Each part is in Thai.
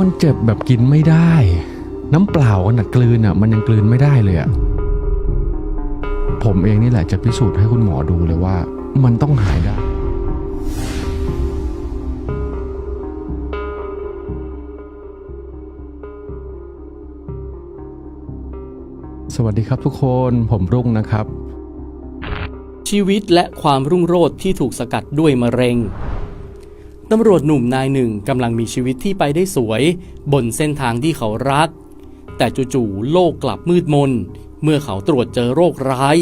มันเจ็บแบบกินไม่ได้ น้ำเปล่าขนาดกลืนอะ มันยังกลืนไม่ได้เลยอะผมเองนี่แหละจะพิสูจน์ให้คุณหมอดูเลยว่า มันต้องหายได้สวัสดีครับทุกคนผมรุ่งนะครับ ชีวิตและความรุ่งโรจน์ที่ถูกสกัดด้วยมะเร็ง ตำรวจหนุ่มนายหนึ่งกำลังมีชีวิตที่ไปได้สวย บนเส้นทางที่เขารัก แต่จู่ๆโลกกลับมืดมน เมื่อเขาตรวจเจอโรคร้าย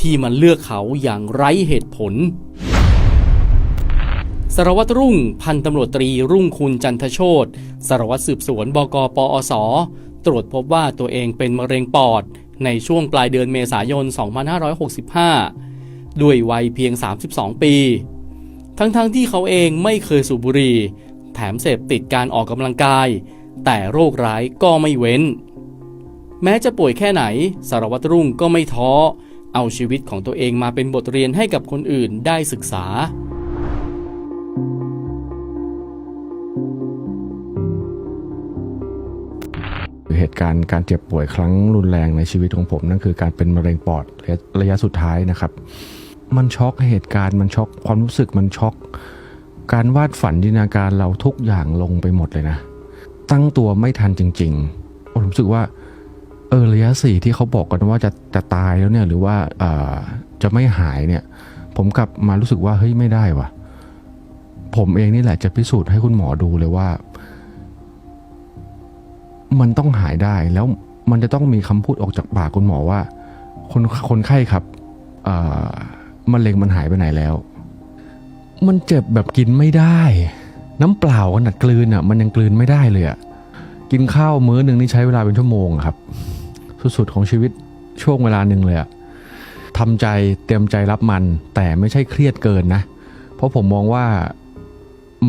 ที่มันเลือกเขาอย่างไร้เหตุผลสารวัตรรุ่งพันตำรวจตรีรุ่งคุณจันทโชตสารวัตรสืบสวนบกปอส ตรวจพบว่าตัวเองเป็นมะเร็งปอด ในช่วงปลายเดือนเมษายน 2565 ด้วยวัยเพียง 32 ปี ทั้งๆทที่เขาเองไม่เคยสูบบุหรี่ แถมเสพติดการออกกำลังกาย แต่โรคร้ายก็ไม่เว้น แม้จะป่วยแค่ไหน สารวัตรรุ่งก็ไม่ท้อ เอาชีวิตของตัวเองมาเป็นบทเรียนให้กับคนอื่นได้ศึกษา เหตุการณ์การเจ็บป่วยครั้งรุนแรงในชีวิตของผมนั่นคือการเป็นมะเร็งปอดระยะระยะสุดท้ายนะครับ มันช็อกเหตุการณ์มันช็อกความรู้สึกมันช็อก การวาดฝันจินตนาการเราทุกอย่างลงไปหมดเลยนะ ตั้งตัวไม่ทันจริงๆผมรู้สึกว่าเออระยะสี่ที่เขาบอกกันว่าจะจะตายแล้วเนี่ยหรือว่าเออจะไม่หายเนี่ย ผมกลับมารู้สึกว่าเฮ้ยไม่ได้วะผมเองนี่แหละจะพิสูจน์ให้คุณหมอดูเลยว่า มันต้องหายได้แล้วมันจะต้องมีคำพูดออกจากปากคุณหมอว่า คนคนไข้ครับ มะเร็งมันหายไปไหนแล้ว มันเจ็บแบบกินไม่ได้ น้ำเปล่าขนาดกลืนอะ มันยังกลืนไม่ได้เลยอะกินข้าวมื้อหนึ่งนี่ใช้เวลาเป็นชั่วโมงครับ สุดๆของชีวิตช่วงเวลาหนึ่งเลยอะทำใจเตรียมใจรับมัน แต่ไม่ใช่เครียดเกินนะ เพราะผมมองว่า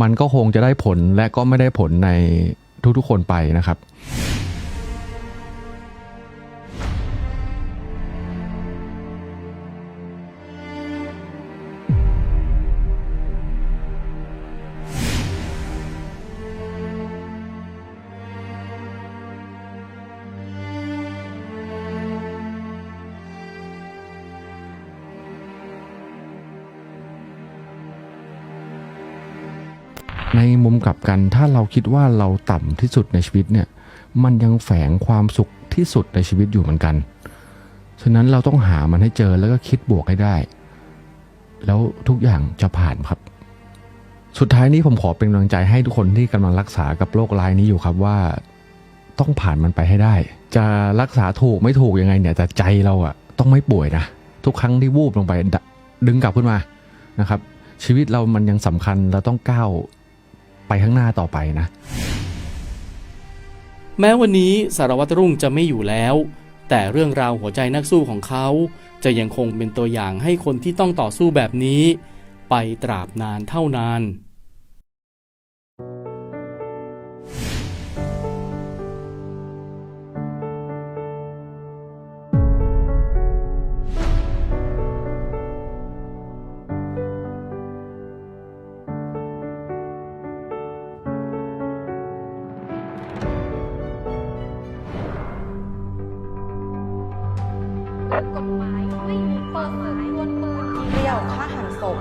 มันก็คงจะได้ผลและก็ไม่ได้ผลในทุกๆคนไปนะครับ ในมุมกลับกันถ้าเราคิดว่าเราต่ำที่สุดในชีวิตเนี่ยมันยังแฝงความสุขที่สุดในชีวิตอยู่เหมือนกัน ฉะนั้นเราต้องหามันให้เจอแล้วก็คิดบวกให้ได้ แล้วทุกอย่างจะผ่านครับ สุดท้ายนี้ผมขอเป็นกำลังใจให้ทุกคนที่กำลังรักษากับโรคร้ายนี้อยู่ครับว่าต้องผ่านมันไปให้ได้ จะรักษาถูกไม่ถูกยังไงเนี่ยแต่ใจเราอะต้องไม่ป่วยนะ ทุกครั้งที่วูบลงไปดะดึงกลับขึ้นมานะครับ ชีวิตเรามันยังสำคัญเราต้องก้าว ไปข้างหน้าต่อไปนะ แม้วันนี้สารวัตรรุ่งจะไม่อยู่แล้ว แต่เรื่องราวหัวใจนักสู้ของเขา จะยังคงเป็นตัวอย่างให้คนที่ต้องต่อสู้แบบนี้ ไปตราบนานเท่านาน กฎหมายไม่มีเปิดเผยวนปืนเดี่ยวฆ่าหันศพ